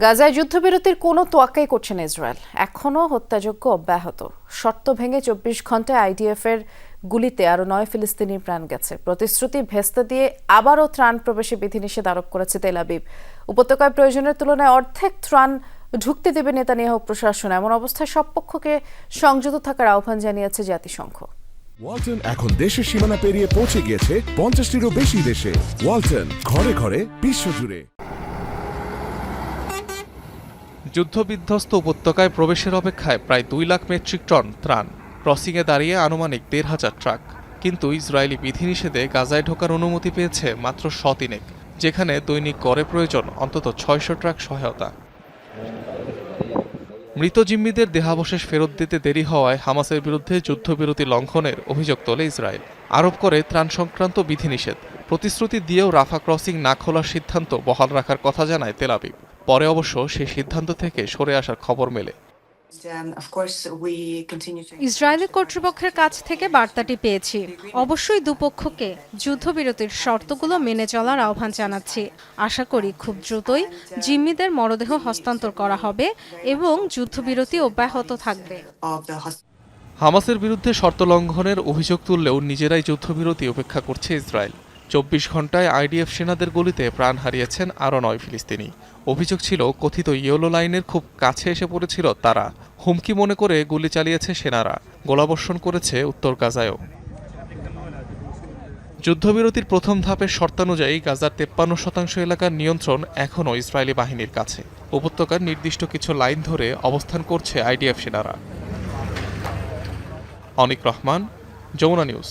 গাজায় যুদ্ধবিরতির কোনো তোয়াক্কাই করছে না ইসরায়েল। এখনও হত্যাযজ্ঞ অব্যাহত। শর্ত ভেঙে চব্বিশ ঘন্টায় আইডিএফ এর গুলিতে আরও নয় ফিলিস্তিনির প্রাণ গেছে। প্রতিশ্রুতি ভেস্তে দিয়ে আবারও ত্রাণ প্রবেশে বিধিনিষেধ আরোপ করেছে তেল আবিব। উপত্যকায় প্রয়োজনের তুলনায় অর্ধেক ত্রাণ ঢুকতে দেবে নেতানিয়াহু প্রশাসন। এমন অবস্থায় সব পক্ষকে সংযত থাকার আহ্বান জানিয়েছে জাতিসংঘ। ওয়ালটন এখন দেশের সীমানা পেরিয়ে পৌঁছে গিয়েছে পঞ্চাশটিরও বেশি দেশে। ওয়ালটন ঘরে ঘরে বিশ্বজুড়ে। যুদ্ধবিধ্বস্ত উপত্যকায় প্রবেশের অপেক্ষায় প্রায় দুই লাখ মেট্রিক টন ত্রাণ। ক্রসিংয়ে দাঁড়িয়ে আনুমানিক দেড় হাজার ট্রাক। কিন্তু ইসরায়েলি বিধিনিষেধে গাজায় ঢোকার অনুমতি পেয়েছে মাত্র শতিনেক, যেখানে দৈনিক গড়ে প্রয়োজন অন্তত ছয়শো ট্রাক সহায়তা। মৃত জিম্মিদের দেহাবশেষ ফেরত দিতে দেরি হওয়ায় হামাসের বিরুদ্ধে যুদ্ধবিরতি লঙ্ঘনের অভিযোগ তোলে ইসরায়েল। আরোপ করে ত্রাণ সংক্রান্ত বিধিনিষেধ। প্রতিশ্রুতি দিয়েও রাফা ক্রসিং না খোলার সিদ্ধান্ত বহাল রাখার কথা জানায় তেলাবিব পরে অবশ্য সেই সিদ্ধান্ত থেকে সরে আসার খবর মেলে. ইসরায়েলি কর্তৃপক্ষের কাছ থেকে বার্তাটি পেয়েছি অবশ্যই দুপক্ষকে যুদ্ধবিরতির শর্তগুলো মেনে চলার আহ্বান জানাচ্ছি আশা করি খুব দ্রুতই জিম্মিদের মরদেহ হস্তান্তর করা হবে এবং যুদ্ধবিরতি অব্যাহত থাকবে. হামাসের বিরুদ্ধে শর্ত লঙ্ঘনের অভিযোগ তুললেও নিজেরাই যুদ্ধবিরতি উপেক্ষা করছে ইসরায়েল চব্বিশ ঘন্টায় আইডিএফ সেনাদের গুলিতে প্রাণ হারিয়েছেন আরও নয় ফিলিস্তিনি। অভিযোগ ছিল, কথিত ইয়েলো লাইনের খুব কাছে এসে পড়েছিল তারা। হুমকি মনে করে গুলি চালিয়েছে সেনারা। গোলাবর্ষণ করেছে উত্তর গাজায়ও। যুদ্ধবিরতির প্রথম ধাপের শর্তানুযায়ী গাজার তেপ্পান্ন শতাংশ এলাকার নিয়ন্ত্রণ এখনও ইসরায়েলি বাহিনীর কাছে। উপত্যকার নির্দিষ্ট কিছু লাইন ধরে অবস্থান করছে আইডিএফ সেনারা। অনিক রহমান, যমুনা নিউজ।